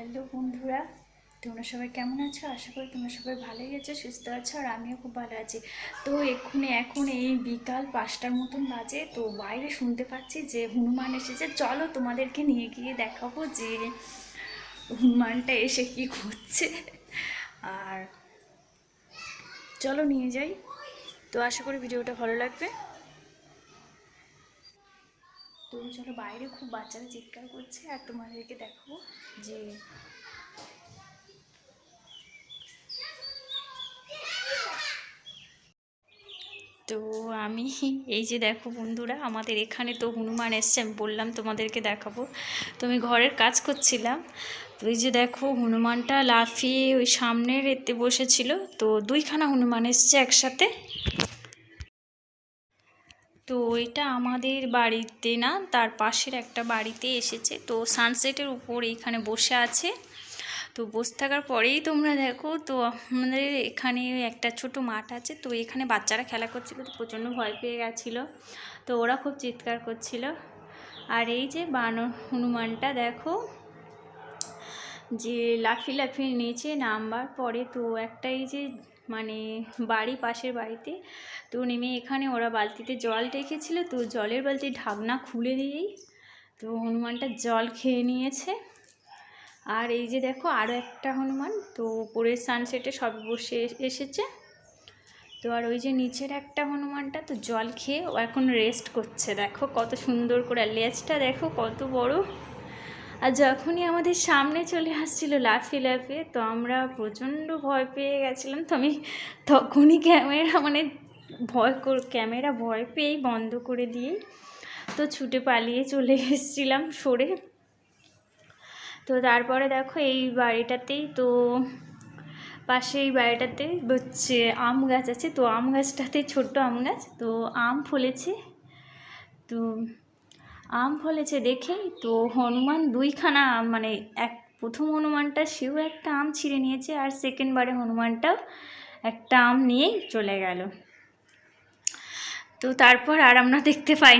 Hello বন্ধুরা, তোমরা সবাই কেমন আছো? আশা করি তোমরা সবাই ভালোই আছো, সুস্থ আছো, আর আমিও খুব ভালো আছি। তো এক্ষুনি, এখন এই বিকাল পাঁচটার মতন বাজে, তো বাইরে শুনতে পাচ্ছি যে হনুমান এসেছে। চলো তোমাদেরকে নিয়ে গিয়ে দেখাবো যে হনুমানটা এসে কি করছে। আর চলো নিয়ে যাই। তো আশা করি ভিডিওটা ভালো লাগবে। তো চলো বাইরে, খুব বাচ্চারা চিৎকার করছে, আর তোমাদেরকে দেখাবো যে তো আমি এই যে দেখো বন্ধুরা, আমাদের এখানে তো হনুমান এসছে, আমি বললাম তোমাদেরকে দেখাবো। তো আমি ঘরের কাজ করছিলাম, তো এই যে দেখো হনুমানটা লাফিয়ে ওই সামনের এতে বসেছিল, তো দুইখানা হনুমান এসছে একসাথে। তো এটা আমাদের বাড়িতে না, তার পাশের একটা বাড়িতে এসেছে। তো সানসেটের উপর এইখানে বসে আছে। তো বসে থাকার পরেই তোমরা দেখো, তো আমাদের এখানে একটা ছোট মাঠ আছে। তো এখানে বাচ্চারা খেলা করছিল, তো প্রচণ্ড ভয় পেয়ে গেছিল। তো ওরা খুব চিৎকার করছিল। আর এই যে বানর হনুমানটা দেখো, যে লাফি লাফিয়ে নিচে নামবার পরে তো একটা এই যে মানে বাড়ি, পাশের বাড়িতে। তো নেমে এখানে ওরা বালতিতে জল রেখেছিল। তো জলের বালতির ঢাকনা খুলে দিয়েই তো হনুমানটা জল খেয়ে নিয়েছে। আর এই যে দেখো আরও একটা হনুমান। তো উপরের সানসেটে সব বসে এসেছে। তো আর ওই যে নিচের একটা হনুমানটা তো জল খেয়ে ও এখন রেস্ট করছে। দেখো কত সুন্দর করে লেজটা দেখো কত বড়। আর যখনই আমাদের সামনে চলে আসছিল লাফিয়ে লাফিয়ে তো আমরা প্রচণ্ড ভয় পেয়ে গেছিলাম। তো আমি তখনই ক্যামেরা মানে ভয় ক্যামেরা ভয় পেয়েই বন্ধ করে দিয়েই তো ছুটে পালিয়ে চলে এসেছিলাম সরে। তো তারপরে দেখো এই বাড়িটাতেই, তো পাশে এই বাড়িটাতে হচ্ছে আম গাছ আছে। তো আম গাছটাতে ছোট্ট আম গাছ, তো আম ফলেছে। তো আম ফলেছে দেখেই তো হনুমান দুইখানা আম মানে এক, প্রথম হনুমানটা সেও একটা আম ছিঁড়ে নিয়েছে আর সেকেন্ড বারে হনুমানটাও একটা আম নিয়েই চলে গেল। তো তারপর আর আমরা দেখতে পাইনি।